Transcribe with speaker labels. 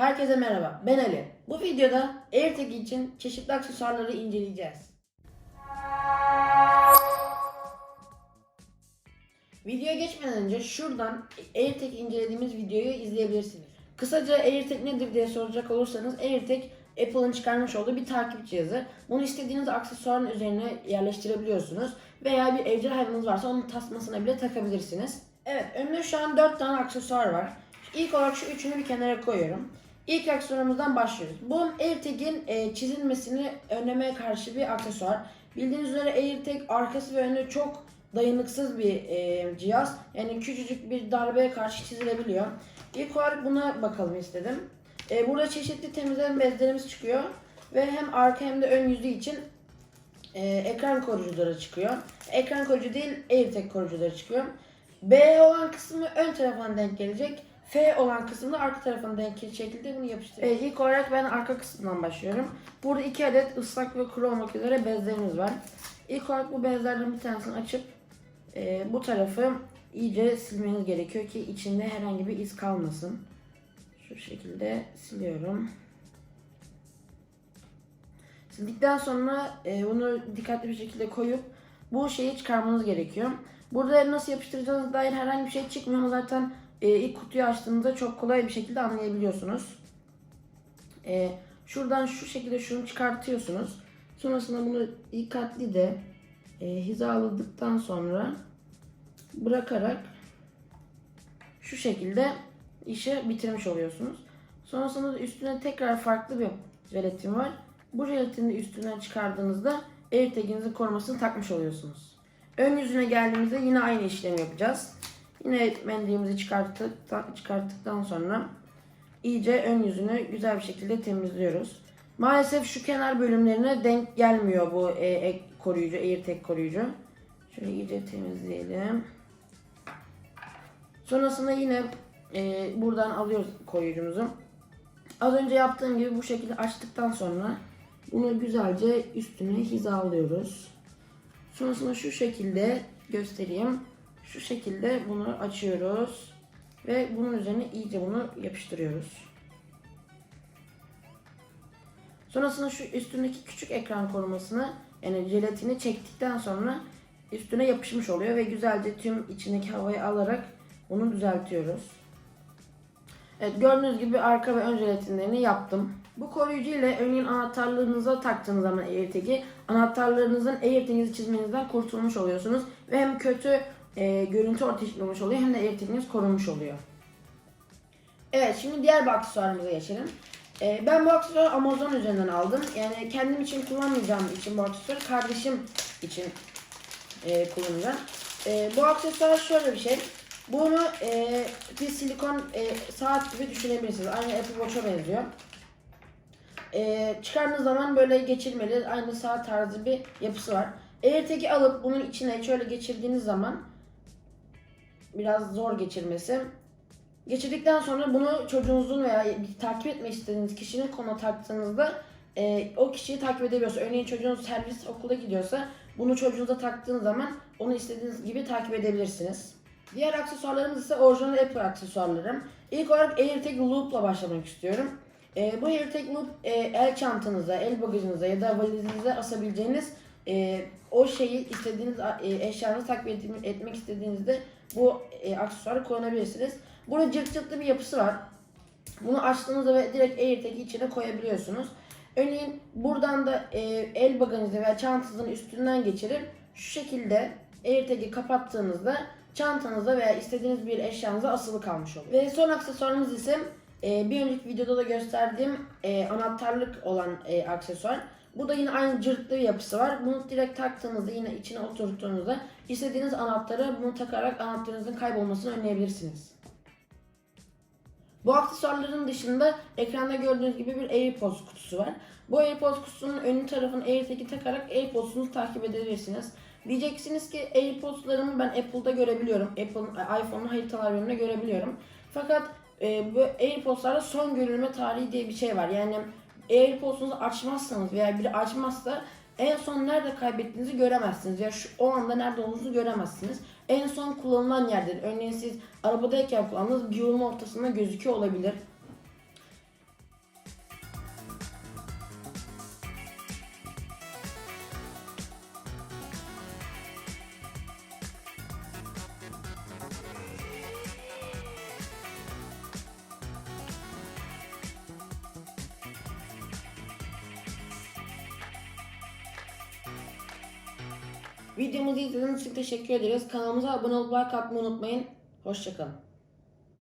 Speaker 1: Herkese merhaba, ben Ali. Bu videoda AirTag için çeşitli aksesuarları inceleyeceğiz. Videoya geçmeden önce şuradan AirTag incelediğimiz videoyu izleyebilirsiniz. Kısaca AirTag nedir diye soracak olursanız AirTag Apple'ın çıkarmış olduğu bir takip cihazı. Bunu istediğiniz aksesuarın üzerine yerleştirebiliyorsunuz. Veya bir evcil hayvanınız varsa onun tasmasına bile takabilirsiniz. Evet, önümde şu an 4 tane aksesuar var. İlk olarak şu üçünü bir kenara koyuyorum. İlk aksesuarımızdan başlıyoruz. Bu AirTag'in e, çizilmesini önlemeye karşı bir aksesuar. Bildiğiniz üzere AirTag arkası ve önü çok dayanıksız bir e, cihaz. Yani küçücük bir darbeye karşı çizilebiliyor. İlk olarak buna bakalım istedim. E, burada çeşitli temizleme bezlerimiz çıkıyor. Ve hem arka hem de ön yüzü için e, ekran koruyucuları çıkıyor. Ekran koruyucu değil AirTag koruyucuları çıkıyor. B olan kısmı ön tarafına denk gelecek. F olan kısmı da arka tarafına denk şekilde bunu yapıştırıyorum. E, ilk olarak ben arka kısmından başlıyorum. Burada iki adet ıslak ve kuru olmak üzere bezlerimiz var. İlk olarak bu bezlerden bir tanesini açıp e, bu tarafı iyice silmeniz gerekiyor ki içinde herhangi bir iz kalmasın. Şu şekilde siliyorum. Sildikten sonra e, bunu dikkatli bir şekilde koyup bu şeyi çıkarmanız gerekiyor. Burada nasıl yapıştıracağınız dair herhangi bir şey çıkmıyor zaten e, ilk kutuyu açtığınızda çok kolay bir şekilde anlayabiliyorsunuz. E, şuradan şu şekilde şunu çıkartıyorsunuz. Sonrasında bunu dikkatli de e, hizaladıktan sonra bırakarak şu şekilde işi bitirmiş oluyorsunuz. Sonrasında da üstüne tekrar farklı bir jelatin var. Bu jelatini de üstünden çıkardığınızda AirTag'inizin korumasını takmış oluyorsunuz. Ön yüzüne geldiğimizde yine aynı işlemi yapacağız. Yine mendilimizi çıkarttık, çıkarttıktan sonra iyice ön yüzünü güzel bir şekilde temizliyoruz. Maalesef şu kenar bölümlerine denk gelmiyor bu e, ek koruyucu, AirTag koruyucu. Şöyle iyice temizleyelim. Sonrasında yine e, buradan alıyoruz koruyucumuzu. Az önce yaptığım gibi bu şekilde açtıktan sonra bunu güzelce üstüne hizalıyoruz. Sonrasında şu şekilde göstereyim. Şu şekilde bunu açıyoruz ve bunun üzerine iyice bunu yapıştırıyoruz. Sonrasında şu üstündeki küçük ekran korumasını yani jelatini çektikten sonra üstüne yapışmış oluyor ve güzelce tüm içindeki havayı alarak onu düzeltiyoruz. Evet gördüğünüz gibi arka ve ön jelatinlerini yaptım. Bu koruyucu ile örneğin anahtarlığınıza taktığınız zaman AirTag'i anahtarlarınızın AirTag'inizi çizmenizden kurtulmuş oluyorsunuz. Ve hem kötü e, görüntü ortaya çıkmamış oluyor hem de AirTag'iniz korunmuş oluyor. Evet şimdi diğer bir aksesuarımıza geçelim. E, ben bu aksesuarı Amazon üzerinden aldım. Yani kendim için kullanmayacağım için bu aksesuarı kardeşim için e, kullanacağım. E, bu aksesuar şöyle bir şey. Bunu e, bir silikon e, saat gibi düşünebilirsiniz. Aynı Apple Watch'a benziyor. E, çıkardığınız zaman böyle geçirmeli. Aynı saat tarzı bir yapısı var. AirTag'i alıp bunun içine şöyle geçirdiğiniz zaman biraz zor geçirmesi. Geçirdikten sonra bunu çocuğunuzun veya takip etmek istediğiniz kişinin koluna taktığınızda e, o kişiyi takip edebiliyorsa, örneğin çocuğunuz servis okula gidiyorsa bunu çocuğunuza taktığınız zaman onu istediğiniz gibi takip edebilirsiniz. Diğer aksesuarlarımız ise orijinal Apple aksesuarlarım. İlk olarak AirTag Loop'la başlamak istiyorum. E, bu AirTag Loop e, el çantanıza, el bagajınıza ya da valizinize asabileceğiniz e, o şeyi istediğiniz e, eşyanızı takip et- etmek istediğinizde bu e, aksesuarı kullanabilirsiniz. Burada cırt cırtlı bir yapısı var. Bunu açtığınızda ve direkt AirTag'i içine koyabiliyorsunuz. Örneğin buradan da e, el bagajınızı veya çantanızın üstünden geçirip şu şekilde AirTag'i kapattığınızda çantanıza veya istediğiniz bir eşyanıza asılı kalmış oluyor. Ve son aksesuarımız ise e, bir önceki videoda da gösterdiğim e, anahtarlık olan e, aksesuar. Bu da yine aynı cırtlı bir yapısı var. Bunu direkt taktığınızda yine içine oturttuğunuzda istediğiniz anahtarı bunu takarak anahtarınızın kaybolmasını önleyebilirsiniz. Bu aksesuarların dışında ekranda gördüğünüz gibi bir AirPods kutusu var. Bu AirPods kutusunun ön tarafını AirTag'i takarak AirPods'unuzu takip edebilirsiniz. Diyeceksiniz ki AirPods'larımı ben Apple'da görebiliyorum. Apple'ın iPhone'un haritalar bölümünde görebiliyorum. Fakat e, bu AirPods'larda son görülme tarihi diye bir şey var. Yani AirPods'unuzu açmazsanız veya biri açmazsa en son nerede kaybettiğinizi göremezsiniz. Ya şu o anda nerede olduğunuzu göremezsiniz. En son kullanılan yerdir. Örneğin siz arabadayken kullandığınız bir yolun ortasında gözüküyor olabilir. Videomuzu izlediğiniz için teşekkür ederiz. Kanalımıza abone olup like atmayı unutmayın. Hoşçakalın.